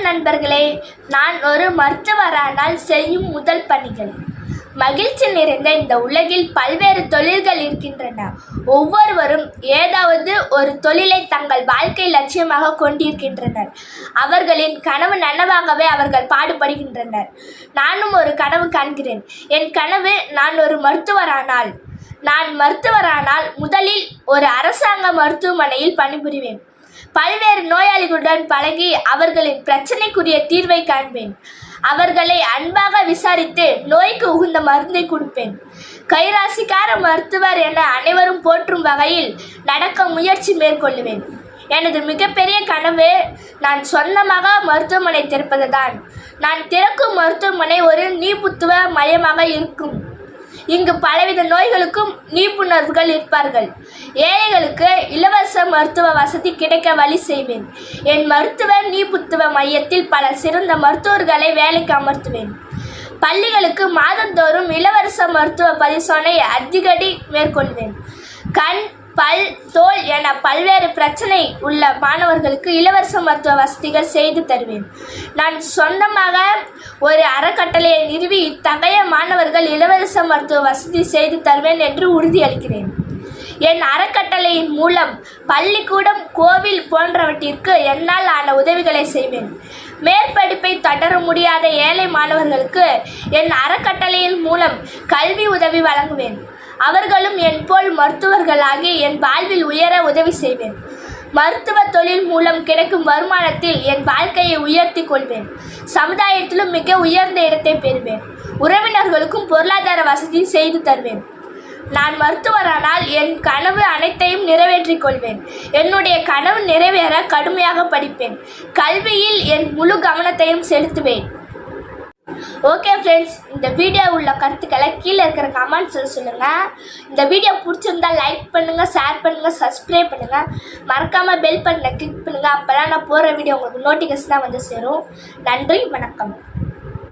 நண்பர்களே நான் ஒரு மருத்துவரானால் செய்யும் முதல் பணிகள். மகிழ்ச்சி நிறைந்த இந்த உலகில் பல்வேறு தொழில்கள் இருக்கின்றன. ஒவ்வொருவரும் ஏதாவது ஒரு தொழிலை தங்கள் வாழ்க்கை லட்சியமாக கொண்டிருக்கின்றனர். அவர்களின் கனவு நனவாகவே அவர்கள் பாடுபடுகின்றனர். நானும் ஒரு கனவு காண்கிறேன். என் கனவு நான் ஒரு மருத்துவரானால். நான் மருத்துவரானால் முதலில் ஒரு அரசாங்க மருத்துவமனையில் பணிபுரிவேன். பல்வேறு நோயாளிகளுடன் பழகி அவர்களின் பிரச்சனைக்குரிய தீர்வை காண்பேன். அவர்களை அன்பாக விசாரித்து நோய்க்கு உகுந்த மருந்தை கொடுப்பேன். கைராசிக்கார மருத்துவர் என அனைவரும் போற்றும் வகையில் நடக்க முயற்சி மேற்கொள்ளுவேன். எனது மிகப்பெரிய கனவு நான் சொந்தமாக மருத்துவமனை திறப்பதுதான். நான் திறக்கும் மருத்துவமனை ஒரு நீபுத்துவ மையமாக இருக்கும். இங்கு பலவித நோய்களுக்கும் நிபுணர்கள் இருப்பார்கள். ஏழைகளுக்கு இலவச மருத்துவ வசதி கிடைக்க வழி செய்வேன். என் மருத்துவ நீப்புத்துவ மையத்தில் பல சிறந்த மருத்துவர்களை வேலைக்கு அமர்த்துவேன். பள்ளிகளுக்கு மாதந்தோறும் இலவச மருத்துவ பரிசோதனை அதிகடி மேற்கொள்வேன். கண் பல் தோல் என பல்வேறு பிரச்சனை உள்ள மாணவர்களுக்கு இலவச மருத்துவ வசதிகள் செய்து தருவேன். நான் சொந்தமாக ஒரு அறக்கட்டளையை நிறுவி இத்தகைய மாணவர்கள் இலவச மருத்துவ வசதி செய்து தருவேன் என்று உறுதியளிக்கிறேன். என் அறக்கட்டளையின் மூலம் பள்ளிக்கூடம் கோவில் போன்றவற்றிற்கு என்னால் ஆன உதவிகளை செய்வேன். மேற்படிப்பை தொடர முடியாத ஏழை மாணவர்களுக்கு என் அறக்கட்டளையின் மூலம் கல்வி உதவி வழங்குவேன். அவர்களும் என் போல் மருத்துவர்களாகி என் வாழ்வில் உயர உதவி செய்வேன். மருத்துவ தொழில் மூலம் கிடைக்கும் வருமானத்தில் என் வாழ்க்கையை உயர்த்தி கொள்வேன். சமுதாயத்திலும் மிக உயர்ந்த இடத்தை பெறுவேன். உறவினர்களுக்கும் பொருளாதார வசதி செய்து தருவேன். நான் மருத்துவரானால் என் கனவு அனைத்தையும் நிறைவேற்றிக் கொள்வேன். என்னுடைய கனவு நிறைவேற கடுமையாக படிப்பேன். கல்வியில் என் முழு கவனத்தையும் செலுத்துவேன். ஓகே ஃப்ரெண்ட்ஸ் இந்த வீடியோ உள்ள கருத்துக்களை கீழே இருக்கிற கமெண்ட்ஸில் சொல்லுங்கள் இந்த வீடியோ பிடிச்சிருந்தா லைக் பண்ணுங்கள் ஷேர் பண்ணுங்கள் சப்ஸ்கிரைப் பண்ணுங்கள் மறக்காமல் பெல் பட்டனை கிளிக் பண்ணுங்கள் அப்போ நான் போகிற வீடியோ உங்களுக்கு நோட்டிஃபிகேஷன் தான் வந்து சேரும். நன்றி வணக்கம்.